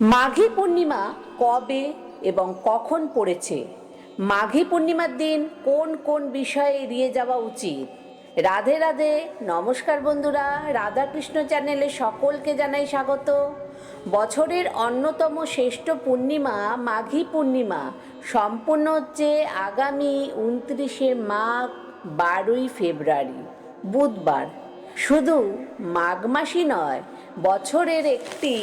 মাঘী পূর্ণিমা কবে এবং কখন পড়েছে? মাঘী পূর্ণিমার দিন কোন কোন বিষয়ে এড়িয়ে যাওয়া উচিত? রাধে রাধে, নমস্কার বন্ধুরা, রাধাকৃষ্ণ চ্যানেলে সকলকে জানাই স্বাগত। বছরের অন্যতম শ্রেষ্ঠ পূর্ণিমা মাঘী পূর্ণিমা সম্পূর্ণ হচ্ছে আগামী উনত্রিশে মাঘ, বারোই ফেব্রুয়ারি, বুধবার। শুধু মাঘ মাসই নয়, বছরের একটি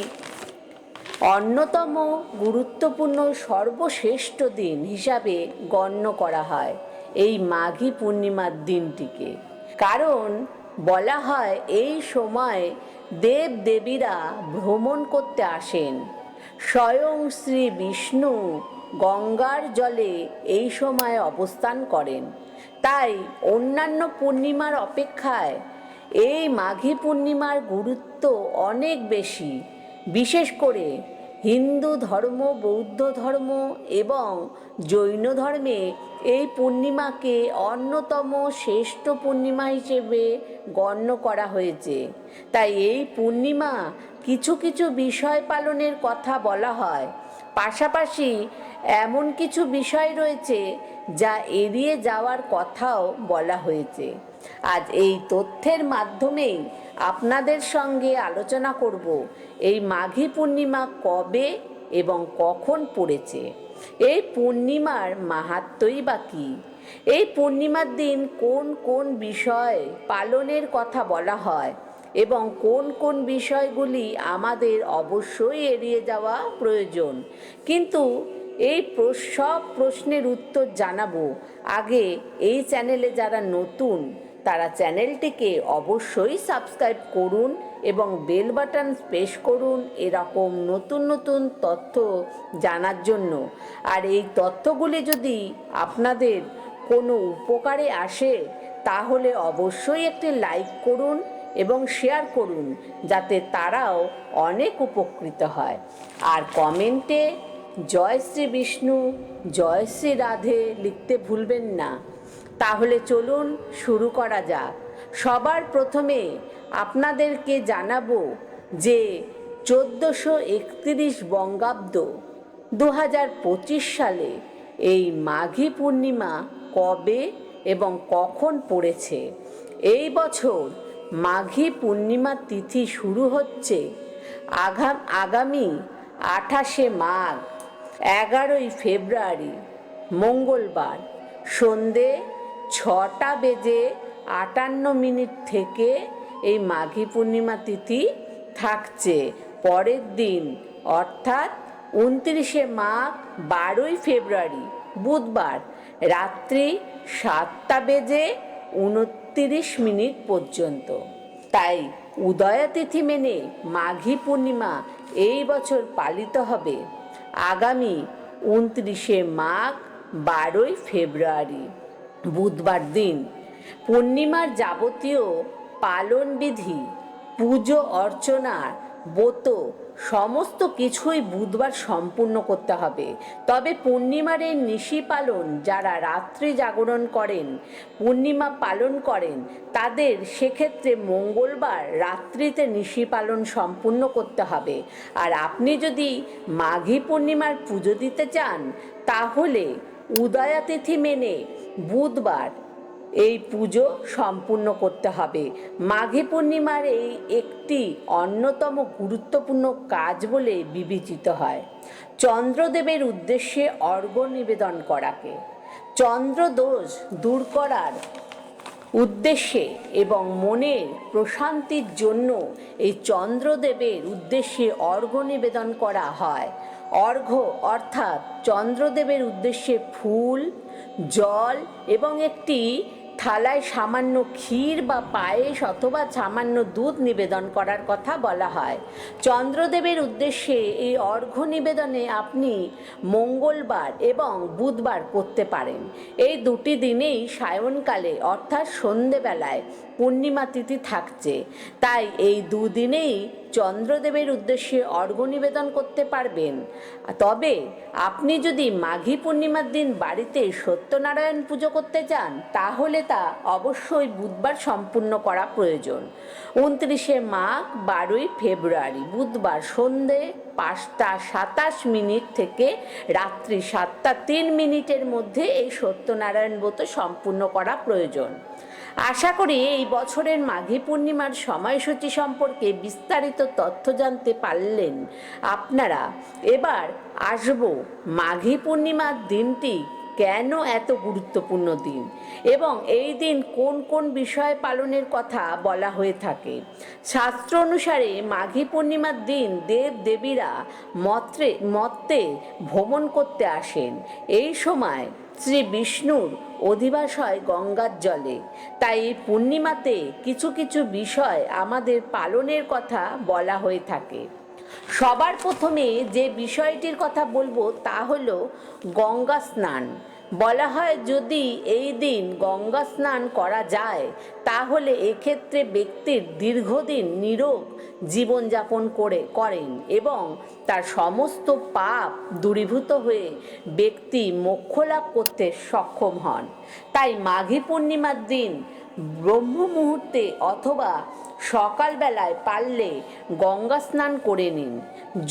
অন্যতম গুরুত্বপূর্ণ সর্বশ্রেষ্ঠ দিন হিসাবে গণ্য করা হয় এই মাঘী পূর্ণিমার দিনটিকে। কারণ বলা হয় এই সময় দেব দেবীরা ভ্রমণ করতে আসেন। স্বয়ং শ্রী বিষ্ণু গঙ্গার জলে এই সময় অবস্থান করেন। তাই অন্যান্য পূর্ণিমার অপেক্ষায় এই মাঘী পূর্ণিমার গুরুত্ব অনেক বেশি। বিশেষ করে হিন্দু ধর্ম, বৌদ্ধ ধর্ম এবং জৈন ধর্মে এই পূর্ণিমাকে অন্যতম শ্রেষ্ঠ পূর্ণিমা হিসেবে গণ্য করা হয়েছে। তাই এই পূর্ণিমা কিছু কিছু বিষয় পালনের কথা বলা হয়। পাশাপাশি এমন কিছু বিষয় রয়েছে যা এড়িয়ে যাওয়ার কথাও বলা হয়েছে। আজ এই তথ্যের মাধ্যমেই আপনাদের সঙ্গে আলোচনা করব এই মাঘী পূর্ণিমা কবে এবং কখন পড়েছে? এই পূর্ণিমার মাহাত্মই বা কী? এই পূর্ণিমার দিন কোন কোন বিষয় পালনের কথা বলা হয় এবং কোন কোন বিষয়গুলি আমাদের অবশ্যই এড়িয়ে যাওয়া প্রয়োজন? কিন্তু এই সব প্রশ্নের উত্তর জানাব। আগে এই চ্যানেলে যারা নতুন, তারা চ্যানেলটিকে অবশ্যই সাবস্ক্রাইব করুন এবং বেল বাটন প্রেস করুন এরকম নতুন নতুন তথ্য জানার জন্য। আর এই তথ্যগুলি যদি আপনাদের কোনো উপকারে আসে, তাহলে অবশ্যই একটি লাইক করুন এবং শেয়ার করুন, যাতে তারাও অনেক উপকৃত হয়। আর কমেন্টে জয় শ্রী বিষ্ণু, জয় শ্রী রাধে লিখতে ভুলবেন না। তাহলে চলুন শুরু করা যাক। সবার প্রথমে আপনাদেরকে জানাব যে চোদ্দোশো একত্রিশ বঙ্গাব্দ দু হাজার পঁচিশ সালে এই মাঘী পূর্ণিমা কবে এবং কখন পড়েছে? এই বছর মাঘী পূর্ণিমা তিথি শুরু হচ্ছে আগাম আগামী আঠাশে মাঘ। এগারোই ফেব্রুয়ারি, মঙ্গলবার সন্ধে ছটা বেজে আটান্ন মিনিট থেকে এই মাঘী পূর্ণিমা তিথি থাকছে। পরের দিন, অর্থাৎ উনত্রিশে মাঘ, বারোই ফেব্রুয়ারি, বুধবার রাত্রি সাতটা বেজে উনত্রিশ মিনিট পর্যন্ত। তাই উদয়াতিথি মেনে মাঘী পূর্ণিমা এই বছর পালিত হবে। আগামী উনত্রিশে মাঘ বারোই ফেব্রুয়ারি বুধবার দিন। পূর্ণিমার যাবতীয় পালনবিধি পুজো অর্চনার ব্রত, সমস্ত কিছুই বুধবার সম্পূর্ণ করতে হবে। তবে পূর্ণিমার এই নিশি পালন যারা রাত্রি জাগরণ করেন, পূর্ণিমা পালন করেন, তাদের সেক্ষেত্রে মঙ্গলবার রাত্রিতে নিশি পালন সম্পূর্ণ করতে হবে। আর আপনি যদি মাঘী পূর্ণিমার পুজো দিতে চান, তাহলে উদয়াতিথি মেনে বুধবার এই পুজো সম্পূর্ণ করতে হবে। মাঘী পূর্ণিমার এই একটি অন্যতম গুরুত্বপূর্ণ কাজ বলে বিবেচিত হয়। চন্দ্রদেবের উদ্দেশ্যে অর্ঘ্য নিবেদন করাকে। চন্দ্রদোষ দূর করার উদ্দেশ্যে এবং মনের প্রশান্তির জন্য এই চন্দ্রদেবের উদ্দেশ্যে অর্ঘ্য নিবেদন করা হয়। অর্ঘ্য অর্থাৎ চন্দ্রদেবের উদ্দেশ্যে ফুল, জল এবং একটি থালায় সামান্য ক্ষীর বা পায়েস অথবা সামান্য দুধ নিবেদন করার কথা বলা হয়। চন্দ্রদেবের উদ্দেশ্যে এই অর্ঘ্য নিবেদনে আপনি মঙ্গলবার এবং বুধবার করতে পারেন। এই দুটি দিনেই সায়নকালে অর্থাৎ সন্ধেবেলায় পূর্ণিমা তিথি থাকছে। তাই এই দুদিনেই চন্দ্রদেবের উদ্দেশ্যে অর্ঘ্য নিবেদন করতে পারবেন। তবে আপনি যদি মাঘী পূর্ণিমার দিন বাড়িতে সত্যনারায়ণ পুজো করতে চান, তাহলে তা অবশ্যই বুধবার সম্পূর্ণ করা প্রয়োজন। উনত্রিশে মাঘ, বারোই ফেব্রুয়ারি, বুধবার সন্ধে পাঁচটা সাতাশ মিনিট থেকে রাত্রি সাতটা তিন মিনিটের মধ্যে এই সত্যনারায়ণ ব্রত সম্পূর্ণ করা প্রয়োজন। আশা করি এই বছরের মাঘী পূর্ণিমার সময়সূচি সম্পর্কে বিস্তারিত তথ্য জানতে পারলেন আপনারা। এবার আসব মাঘী পূর্ণিমার দিনটি কেন এত গুরুত্বপূর্ণ দিন? এবং এই দিন কোন কোন বিষয় পালনের কথা বলা হয়ে থাকে? শাস্ত্র অনুসারে মাঘী পূর্ণিমার দিন দেব দেবীরা মত্রে মত্তে ভ্রমণ করতে আসেন। এই সময় শ্রী বিষ্ণুর অধিবাস হয় গঙ্গার জলে। তাই এই পূর্ণিমাতে কিছু কিছু বিষয় আমাদের পালনের কথা বলা হয়ে থাকে। সবার প্রথমে যে বিষয়টির কথা বলব তা হলো গঙ্গা স্নান। বলা হয়, যদি এই দিন গঙ্গা স্নান করা যায়, তাহলে এক্ষেত্রে ব্যক্তির দীর্ঘদিন নিরোগ জীবনযাপন করে, করেন এবং তার সমস্ত পাপ দূরীভূত হয়ে ব্যক্তি মোক্ষ লাভ করতে সক্ষম হন। তাই মাঘী পূর্ণিমার দিন ব্রহ্ম মুহূর্তে অথবা সকালবেলায় পারলে গঙ্গা স্নান করে নিন।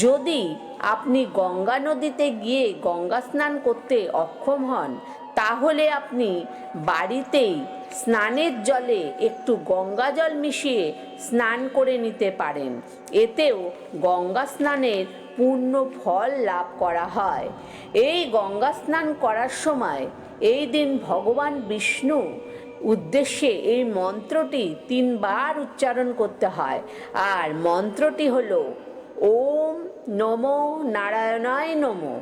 যদি আপনি গঙ্গা নদীতে গিয়ে গঙ্গা স্নান করতে অক্ষম হন, তাহলে আপনি বাড়িতেই স্নানের জলে একটু গঙ্গা জল মিশিয়ে স্নান করে নিতে পারেন। এতেও গঙ্গা স্নানের পূর্ণ ফল লাভ করা হয়। এই গঙ্গা স্নান করার সময় এই দিন ভগবান বিষ্ণু উদ্দেশ্যে এই মন্ত্রটি তিনবার উচ্চারণ করতে হয়। আর মন্ত্রটি হল, ওম নমো নারায়ণায় নমো।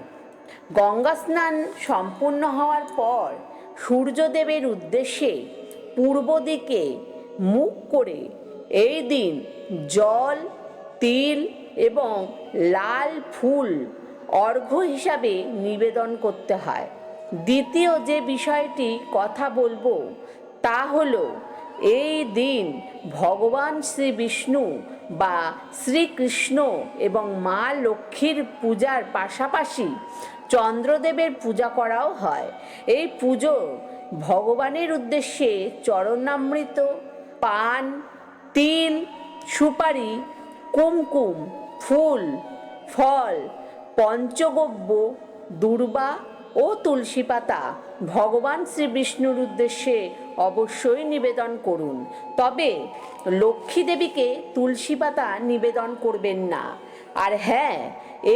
গঙ্গা স্নান সম্পূর্ণ হওয়ার পর সূর্যদেবের উদ্দেশ্যে পূর্ব দিকে মুখ করে এই দিন জল, তিল এবং লাল ফুল অর্ঘ্য হিসাবে নিবেদন করতে হয়। দ্বিতীয় যে বিষয়টি কথা বলব তা হলো, এই দিন ভগবান শ্রী বিষ্ণু বা শ্রীকৃষ্ণ এবং মা লক্ষ্মীর পূজার পাশাপাশি চন্দ্রদেবের পূজা করাও হয়। এই পুজো ভগবানের উদ্দেশ্যে চরণামৃত, পান, তিল, সুপারি, কুমকুম, ফুল, ফল, পঞ্চগব্য, দুর্বা ও তুলসী পাতা ভগবান শ্রী বিষ্ণুর উদ্দেশ্যে অবশ্যই নিবেদন করুন। তবে লক্ষ্মী দেবীকে তুলসী পাতা নিবেদন করবেন না। আর হ্যাঁ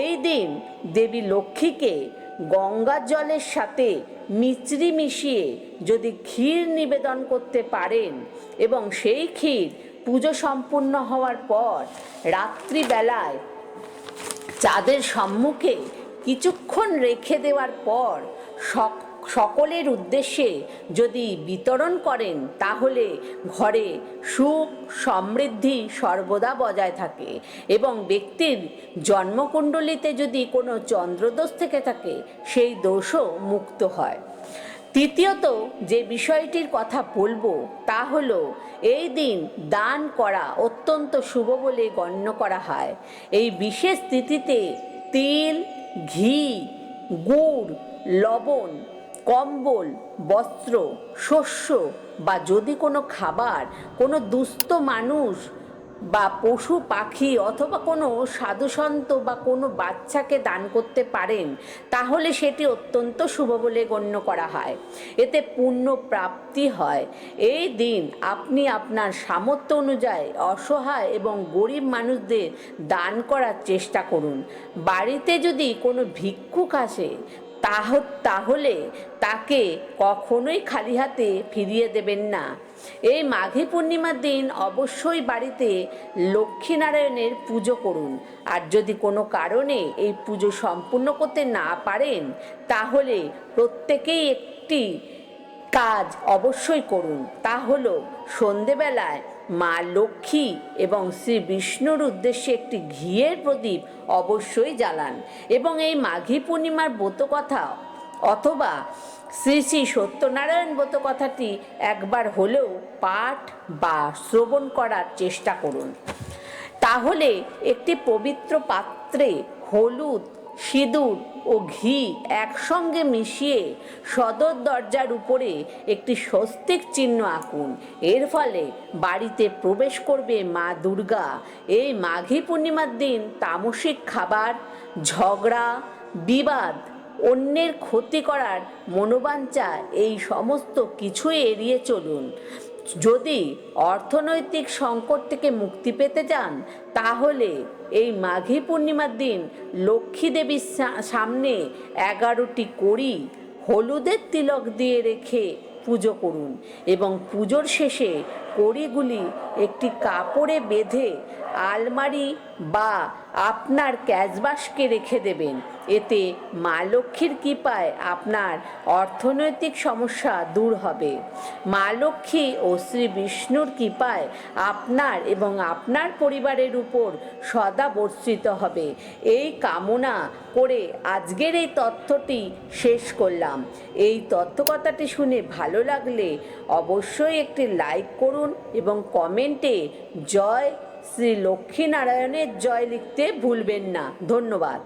এই দিন দেবী লক্ষ্মীকে গঙ্গা জলের সাথে মিচড়ি মিশিয়ে যদি ক্ষীর নিবেদন করতে পারেন এবং সেই ক্ষীর পুজো সম্পূর্ণ হওয়ার পর রাত্রিবেলায় চাঁদের সম্মুখে কিছুক্ষণ রেখে দেওয়ার পর সকলের উদ্দেশ্যে যদি বিতরণ করেন, তাহলে ঘরে সুখ সমৃদ্ধি সর্বদা বজায় থাকে এবং ব্যক্তির জন্মকুণ্ডলিতে যদি কোনো চন্দ্রদোষ থেকে থাকে, সেই দোষও মুক্ত হয়। তৃতীয়ত, যে বিষয়টির কথা বলব, তা হলো, এই দিন দান করা অত্যন্ত শুভ বলে গণ্য করা হয়। এই বিশেষ তিথিতে তিল ঘি গুড় লবণ কম্বল বস্ত্র শস্য বা যদি কোনো খাবার কোনো দুস্থ মানুষ বা পশু পাখি অথবা কোনো সাধুসন্ত বা কোনো বাচ্চাকে দান করতে পারেন, তাহলে সেটি অত্যন্ত শুভ বলে গণ্য করা হয়। এতে পুণ্য প্রাপ্তি হয়। এই দিন আপনি আপনার সামর্থ্য অনুযায়ী অসহায় এবং গরিব মানুষদের দান করার চেষ্টা করুন। বাড়িতে যদি কোনো ভিক্ষুক আসে, তাহ, তাহলে তাকে কখনোই খালি হাতে ফিরিয়ে দেবেন না। এই মাঘী পূর্ণিমার দিন অবশ্যই বাড়িতে লক্ষ্মীনারায়ণের পুজো করুন। আর যদি কোনো কারণে এই পুজো সম্পূর্ণ করতে না পারেন, তাহলে প্রত্যেকেই একটি কাজ অবশ্যই করুন। তা হলো সন্ধেবেলায় মা লক্ষ্মী এবং শ্রী বিষ্ণুর উদ্দেশ্যে একটি ঘিয়ের প্রদীপ অবশ্যই জ্বালান। এবং এই মাঘী পূর্ণিমার ব্রত কথা অথবা শ্রী শ্রী সত্যনারায়ণ ব্রত কথাটি একবার হলেও পাঠ বা শ্রবণ করার চেষ্টা করুন। তাহলে একটি পবিত্র পাত্রে হলুদ, সিঁদুর ও ঘি একসঙ্গে মিশিয়ে সদর দরজার উপরে একটি স্বস্তিক চিহ্ন আঁকুন। এর ফলে বাড়িতে প্রবেশ করবে মা দুর্গা। এই মাঘী পূর্ণিমার দিন তামসিক খাবার, ঝগড়া, বিবাদ অন্যের ক্ষতি করার মনোবাঞ্ছা এই সমস্ত কিছুই এড়িয়ে চলুন। যদি অর্থনৈতিক সংকট থেকে মুক্তি পেতে চান, তাহলে এই মাঘী পূর্ণিমার দিন লক্ষ্মী দেবীর সামনে এগারোটি কড়ি হলুদের তিলক দিয়ে রেখে পুজো করুন এবং পুজোর শেষে কড়িগুলি একটি কাপড়ে বেঁধে আলমারি বা আপনার ক্যাশবাস্কে রেখে দেবেন। এতে মা লক্ষ্মীর কৃপায় আপনার অর্থনৈতিক সমস্যা দূর হবে। মা লক্ষ্মী ও শ্রী বিষ্ণুর কৃপায় আপনার এবং আপনার পরিবারের উপর সদা বর্ষিত হবে। এই কামনা করে আজকের এই তথ্যটি শেষ করলাম। এই তথ্যকথাটি শুনে ভালো লাগলে অবশ্যই একটি লাইক করুন এবং কমেন্টে জয় শ্রী লক্ষ্মীনারায়ণের জয় লিখতে ভুলবেন না। ধন্যবাদ।